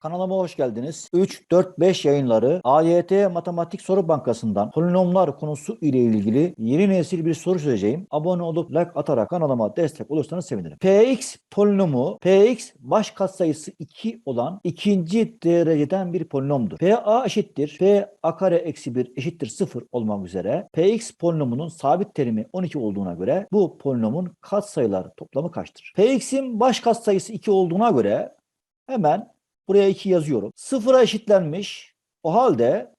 Kanalıma hoş geldiniz. 3, 4, 5 yayınları AYT Matematik Soru Bankası'ndan polinomlar konusu ile ilgili yeni nesil bir soru çözeceğim. Abone olup like atarak kanalıma destek olursanız sevinirim. Px polinomu Px baş katsayısı 2 olan ikinci dereceden bir polinomdur. Pa eşittir P a kare eksi 1 eşittir 0 olmak üzere Px polinomunun sabit terimi 12 olduğuna göre bu polinomun katsayılar toplamı kaçtır? Px'in baş katsayısı 2 olduğuna göre hemen Buraya 2 yazıyorum. Sıfıra eşitlenmiş. O halde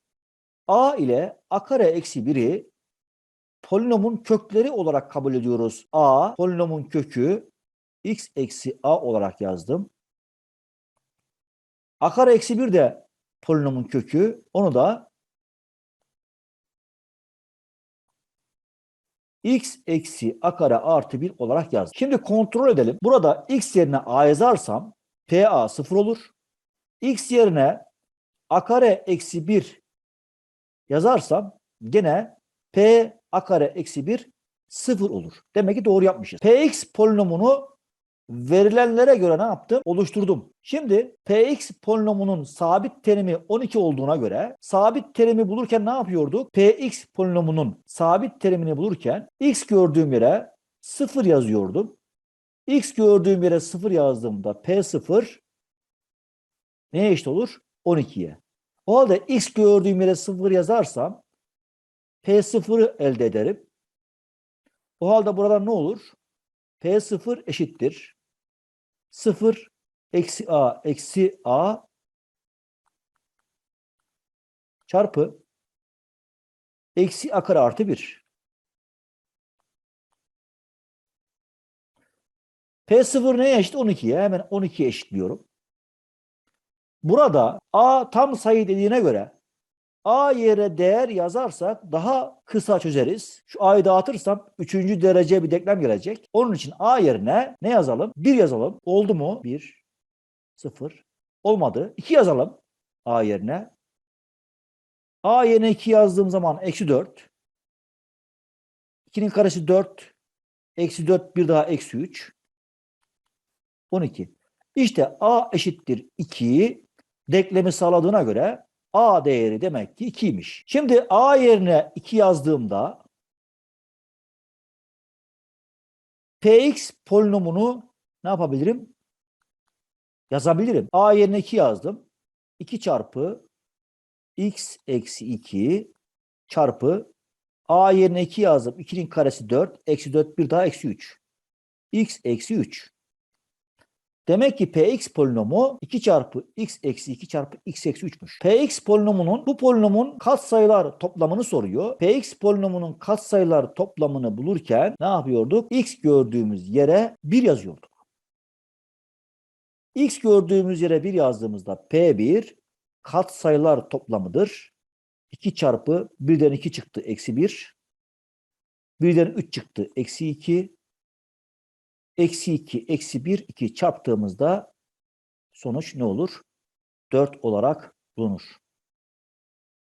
a ile a kare eksi 1'i polinomun kökleri olarak kabul ediyoruz. a polinomun kökü x eksi a olarak yazdım. a kare eksi 1 de polinomun kökü. Onu da x eksi a kare artı 1 olarak yazdım. Şimdi kontrol edelim. Burada x yerine a yazarsam pa 0 olur x yerine a kare eksi 1 yazarsam gene p a kare eksi 1 0 olur. Demek ki doğru yapmışız. px polinomunu verilenlere göre ne yaptım? Oluşturdum. Şimdi px polinomunun sabit terimi 12 olduğuna göre sabit terimi bulurken ne yapıyorduk? px polinomunun sabit terimini bulurken x gördüğüm yere 0 yazıyordum. x gördüğüm yere 0 yazdığımda p0 neye eşit olur? 12'ye. O halde x gördüğüm yere 0 yazarsam P0'ı elde ederim. O halde burada ne olur? P0 eşittir. 0 eksi A eksi A çarpı eksi A kare artı 1. P0 neye eşit? 12'ye. Hemen 12'ye eşitliyorum. Burada A tam sayı dediğine göre A yere değer yazarsak daha kısa çözeriz. Şu A'yı dağıtırsam 3. derece bir denklem gelecek. Onun için A yerine ne yazalım? 1 yazalım. Oldu mu? 1, 0. Olmadı. 2 yazalım A yerine. A yerine 2 yazdığım zaman eksi 4. 2'nin karesi 4. Eksi 4 bir daha eksi 3. 12. İşte A eşittir 2 denklemi sağladığına göre A değeri demek ki 2'ymiş. Şimdi A yerine 2 yazdığımda Px polinomunu ne yapabilirim? Yazabilirim. A yerine 2 yazdım. 2 çarpı x eksi 2 çarpı A yerine 2 yazdım. 2'nin karesi 4. Eksi 4 bir daha eksi 3. x eksi 3. Demek ki px polinomu 2 çarpı x eksi 2 çarpı x eksi 3'müş. px polinomunun bu polinomun katsayılar toplamını soruyor. px polinomunun katsayılar toplamını bulurken ne yapıyorduk? x gördüğümüz yere 1 yazıyorduk. x gördüğümüz yere 1 yazdığımızda p1 katsayılar toplamıdır. 2 çarpı 1'den 2 çıktı eksi 1. 1'den 3 çıktı eksi 2. Eksi 2, eksi 1, 2 çarptığımızda sonuç ne olur? 4 olarak bulunur.